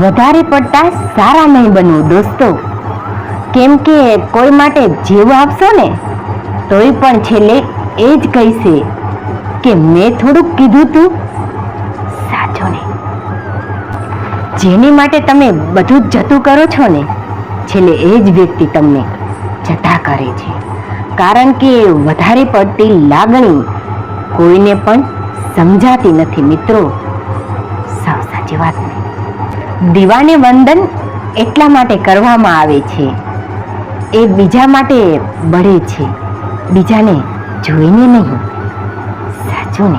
વધારે પડતા સારા નહીં બનવું દોસ્તો. કેમ કે કોઈ માટે જીવ આપશો ને, તોય પણ છેલ્લે એ જ કહેશે કે મેં થોડુંક કીધું તું, સાચો ને. જેની માટે તમે બધું જ જતું કરો છો ને, છેલ્લે એ જ વ્યક્તિ તમને જતા કરે છે. કારણ કે વધારે પડતી લાગણી કોઈને પણ સમજાતી નથી, મિત્રો. સાવ સાચી વાત ને. દીવાને વંદન એટલા માટે કરવામાં આવે છે. એ બીજા માટે બળે છે. બીજાને જોઈને નહીં. સાચું ને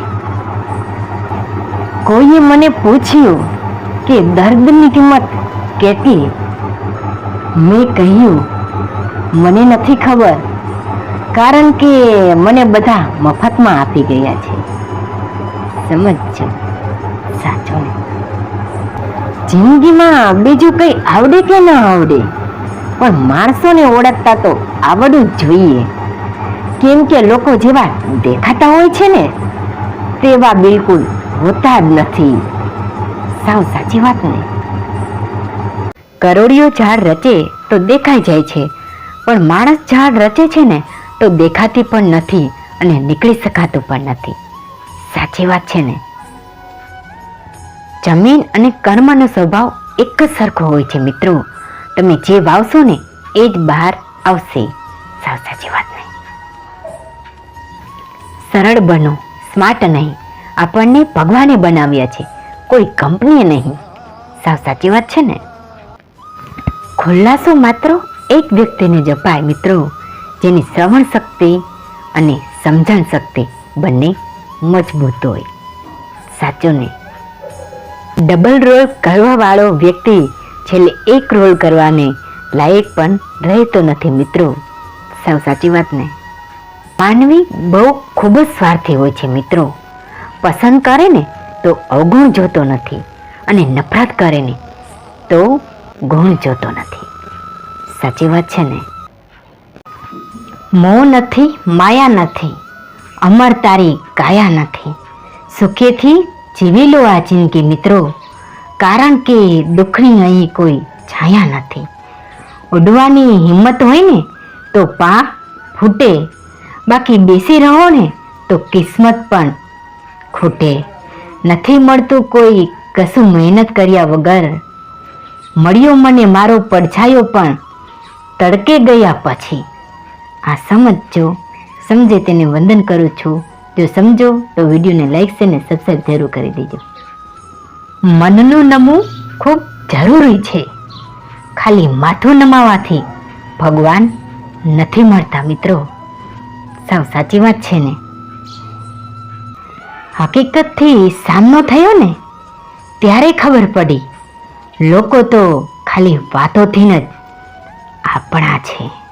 કોઈએ મને પૂછ્યું કે દર્દની કિંમત કેટલી? મેં કહ્યું, મને નથી ખબર, કારણ કે મને બધા મફતમાં આપી ગયા છે. સમજજો. સાચું જિંદગીમાં બીજું કંઈ આવડે કે ન આવડે? પણ માણસોને ઓળખતા તો આવડવું જોઈએ. કેમ કે લોકો જેવા દેખાતા હોય છે ને, તેવા બિલકુલ હોતા જ નથી. સાવ સાચી વાત ને. કરોડિયો ઝાડ રચે તો દેખાઈ જાય છે, પણ માણસ ઝાડ રચે છે ને, તો દેખાતી પણ નથી અને નીકળી શકાતું પણ નથી. સાચી વાત છે ને. જમીન અને કર્મનો સ્વભાવ એક જ સરખો હોય છે, મિત્રો. તમે જે વાવશો ને, એ જ બહાર આવશે. સાવ સાચી વાત નહીં. સરળ બનો સ્માર્ટ નહીં. આપણને ભગવાને બનાવ્યા છે, કોઈ કંપનીએ નહીં. સાવ સાચી વાત છે ને? ખુલ્લાસો માત્ર એક વ્યક્તિને જપાય મિત્રો. જેની શ્રવણ શક્તિ અને સમજણ શક્તિ બંને મજબૂત હોય. સાચું ને? ડબલ રોલ કરવાવાળો વ્યક્તિ છેલ્લે એક રોલ કરવાને લાયક પણ રહેતો નથી મિત્રો. સાવ સાચી વાત ને. માનવી બહુ ખૂબ જ સ્વાર્થી હોય છે મિત્રો. પસંદ કરે ને તો અવગુણ જોતો નથી અને નફરત કરે ને તો ગુણ જોતો નથી. સાચી વાત છે ને? મોહ નથી, માયા નથી, અમર તારી કાયા નથી. સુખેથી જીવી લો આ જિંદગી મિત્રો. કારણ કે દુઃખની અહીં કોઈ છાયા નથી. ઉડવાની હિંમત હોય ને, તો પા ફૂટે. બાકી બેસી રહો ને, તો કિસ્મત પણ ખૂટે. નથી મળતું કોઈ કશું મહેનત કર્યા વગર. મળ્યો મને મારો પડછાયો પણ તડકે ગયા પછી. આ સમજજો. સમજે તેને વંદન કરું છું. જો સમજો, તો વિડીયોને લાઈક છે ને સબસ્ક્રાઈબ જરૂર કરી દેજો. મનનું નમવું ખૂબ જરૂરી છે. ખાલી માથું નમાવાથી ભગવાન નથી મળતા મિત્રો. સાવ સાચી વાત છે ને? હકીકતથી સામનો થયો ને, ત્યારે ખબર પડી. લોકો તો ખાલી વાતોથી જ આપણા છે.